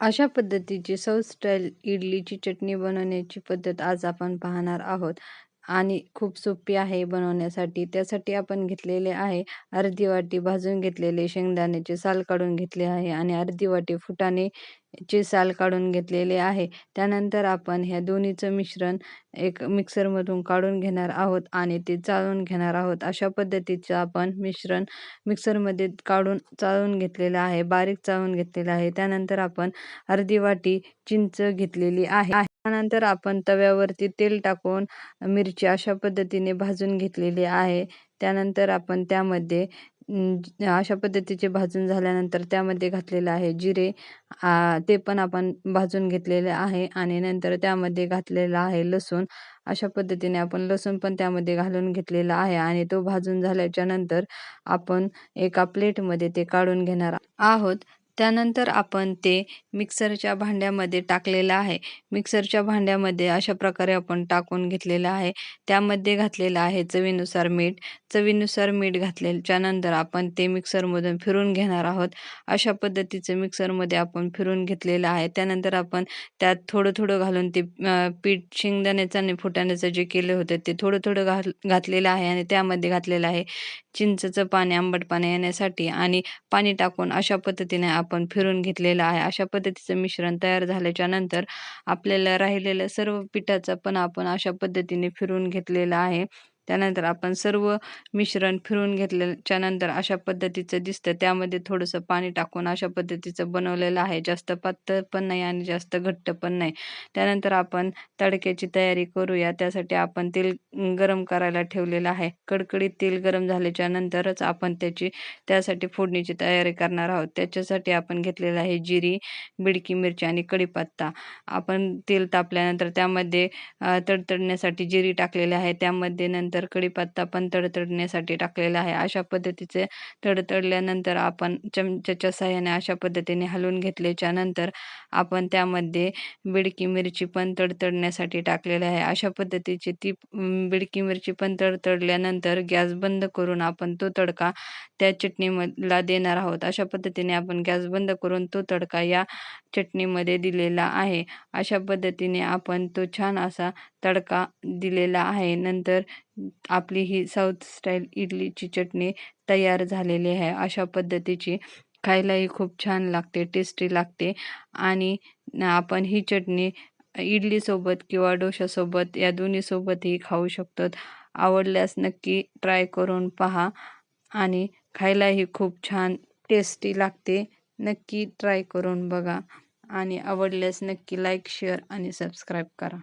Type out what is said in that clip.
अशा पद्धतीची south style इडलीची चटणी बनवण्याची पद्धत आज आपण पाहणार आहोत. आणि खूप सोपी आहे बनवण्यासाठी. त्यासाठी आपण घेतलेले आहे अर्धी वाटी भाजून घेतलेले शेंगदाण्याचे साल काढून घेतले आहे आणि अर्धी वाटी फुटाणे चे साल काढून घेतलेले आहे. त्यानंतर आपण ह्या दोन्हीचं मिश्रण एक मिक्सरमधून काढून घेणार आहोत आणि ते चाळून घेणार आहोत. अशा पद्धतीचं आपण मिश्रण मिक्सरमध्ये काढून चाळून घेतलेलं आहे. बारीक चाळून घेतलेलं आहे. त्यानंतर आपण अर्धी वाटी चिंच घेतलेली आहे. त्यानंतर आपण तव्यावरती तेल टाकून मिरची अशा पद्धतीने भाजून घेतलेली आहे. त्यानंतर आपण त्यामध्ये अशा पद्धतीचे भाजून झाल्यानंतर त्यामध्ये घातलेलं आहे जिरे. ते पण आपण भाजून घेतलेले आहे आणि नंतर त्यामध्ये घातलेलं आहे लसूण. अशा पद्धतीने आपण लसूण पण त्यामध्ये घालून घेतलेला आहे आणि तो भाजून झाल्याच्यानंतर आपण एका प्लेटमध्ये ते काढून घेणार आहोत. त्यानंतर आपण ते मिक्सरच्या भांड्यामध्ये टाकलेलं आहे. मिक्सरच्या भांड्यामध्ये अशा प्रकारे आपण टाकून घेतलेलं आहे. त्यामध्ये घातलेलं आहे चवीनुसार मीठ. चवीनुसार मीठ घातल्याच्यानंतर आपण ते मिक्सरमधून फिरून घेणार आहोत. अशा पद्धतीचं मिक्सरमध्ये आपण फिरून घेतलेलं आहे. त्यानंतर आपण त्यात थोडं थोडं घालून ते पीठ शेंगदाण्याचं आणि फुटाण्याचं जे केलं होतं ते थोडं थोडं घाल घातलेलं आहे आणि त्यामध्ये घातलेलं आहे चिंचचं पाणी आंबट पाणी येण्यासाठी आणि पाणी टाकून अशा पद्धतीने आपण आपण फिरून घेतलेलं आहे अशा पद्धतीचं मिश्रण तयार झाल्याच्यानंतर आपल्याला राहिलेल्या सर्व पिठाचा पण आपण अशा पद्धतीने फिरून घेतलेलं आहे. त्यानंतर आपण सर्व मिश्रण फिरून घेतल्याच्या नंतर अशा पद्धतीचं दिसतं. त्यामध्ये थोडंसं पाणी टाकून अशा पद्धतीचं बनवलेलं आहे. जास्त पातळ पण नाही आणि जास्त घट्ट पण नाही. त्यानंतर आपण तडक्याची तयारी करूया. त्यासाठी आपण तेल गरम करायला ठेवलेलं आहे. कडकडीत तेल गरम झाल्याच्या नंतरच आपण त्याची त्यासाठी फोडणीची तयारी करणार आहोत. त्याच्यासाठी आपण घेतलेलं आहे जिरी बिडकी मिरची आणि कढीपत्ता आपण तेल तापल्यानंतर त्यामध्ये तडतडण्यासाठी जिरी टाकलेली आहे. त्यामध्ये नंतर नंतर कढीपत्ता पण तडतडण्यासाठी टाकलेला आहे. अशा पद्धतीचे तडतडल्यानंतर आपण चमच्याच्या साह्याने अशा पद्धतीने हलवून घेतल्याच्या नंतर आपण त्यामध्ये बिडकी मिरची पण तडतडण्यासाठी टाकलेली आहे. अशा पद्धतीची ती बिडकी मिरची पण तडतडल्यानंतर गॅस बंद करून आपण तो तडका त्या चटणीमधला देणार आहोत. अशा पद्धतीने आपण गॅस बंद करून तो तडका या चटणीमध्ये दिलेला आहे. अशा पद्धतीने आपण तो छान असा तडका दिलेला आहे. नंतर आपली ही साऊथ स्टाईल इडलीची चटणी तयार झालेली आहे. अशा पद्धतीची खायलाही खूप छान लागते टेस्टी लागते. आणि आपण ही चटणी इडलीसोबत किंवा डोशासोबत या दोन्हीसोबतही खाऊ शकतो आवडल्यास नक्की ट्राय करून पहा आणि खायलाही खूप छान टेस्टी लागते. नक्की ट्राय करून बघा आणि आवडल्यास नक्की लाईक शेअर आणि सबस्क्राईब करा.